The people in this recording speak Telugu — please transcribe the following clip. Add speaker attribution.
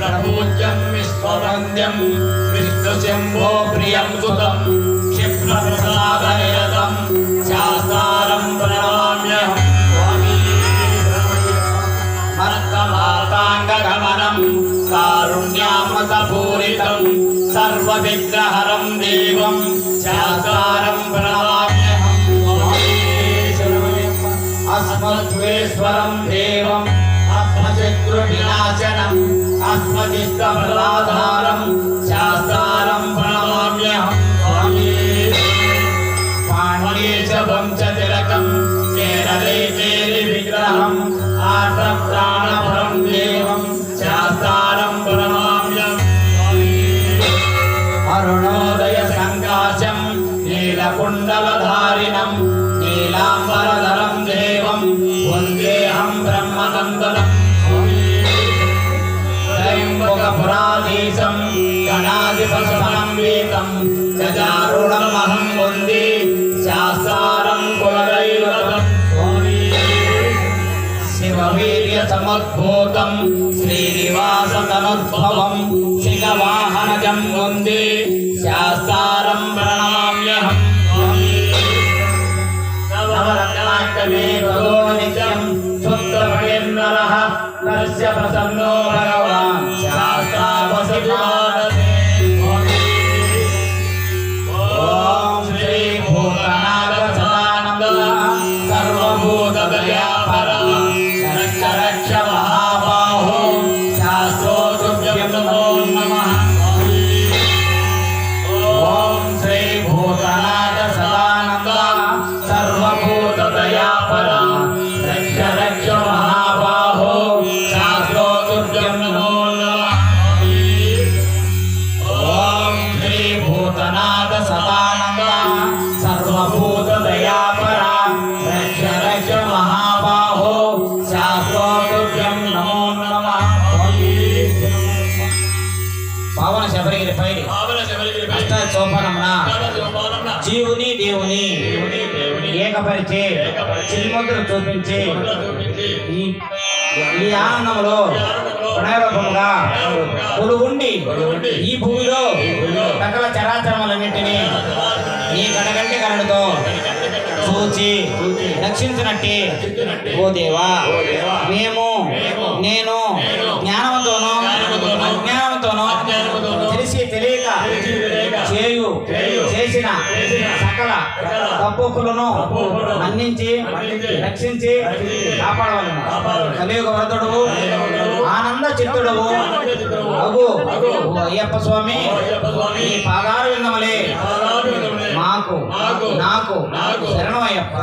Speaker 1: प्रपूज्यं विश्ववन्द्यं विष्णुशम्भो प्रियं सुतं क्षिप्रप्रसादनिरतं शास्तारं प्रणमाम्यहं स्वामी भक्तमाताङ्गगमनं कारुण्यामृतपूरितं सर्वविग्रहरं देवं शास्तारं प्रणमाम्यहं स्वामी अस्मद्वेश्वरं देवम् अस्मशत्रुविनाशनम् अस्मदिष्टप्रदाधारं शास्तारं प्रणमाम्यहं स्वामी पाण्डेशवं च तिलकं केरले केलि विग्रहम् आर्तप्राणपरं देवं शास्तारं प्रणमाम्यहं स्वामी अरुणोदय सङ्काशं नीलकुण्डलधारिणं नीलाम्बरधरं ముఖపురాధీశం గణాధిపసనం వీతం గజారుణమహం వంది శాస్త్రారం కులదైవతం శివవీర్య సమద్భూతం శ్రీనివాస తమద్భవం శిఖవాహనజం వంది శాస్త్రారం ప్రణమామ్యహం నవరత్నాకమే భగవో నిత్యం నరస్య ప్రసన్నో భగవ Barcelona. పవన శబరిగిరి పైడి అష్ట సోపనమున. జీవుని దేవుని ఏకపరిచే చిన్ముద్ర చూపించి ఈ ఆనందంలో ప్రణయరూపముగా కొలువుండి ఈ భూమిలో సకల చరాచరములన్నింటినీ ఈ గడగంటి కరణతో చూచి రక్షించినట్టే. ఓ దేవా మేము నేను చేసిన సకల తప్పులను మన్నించి రక్షించి కాపాడవలను. కలియుగ వరదుడు ఆనంద చిత్తుడవు అగు అయ్యప్ప స్వామి ఈ పాదాలు విన్నమలే మాకు నాకు శరణమయ్యప్ప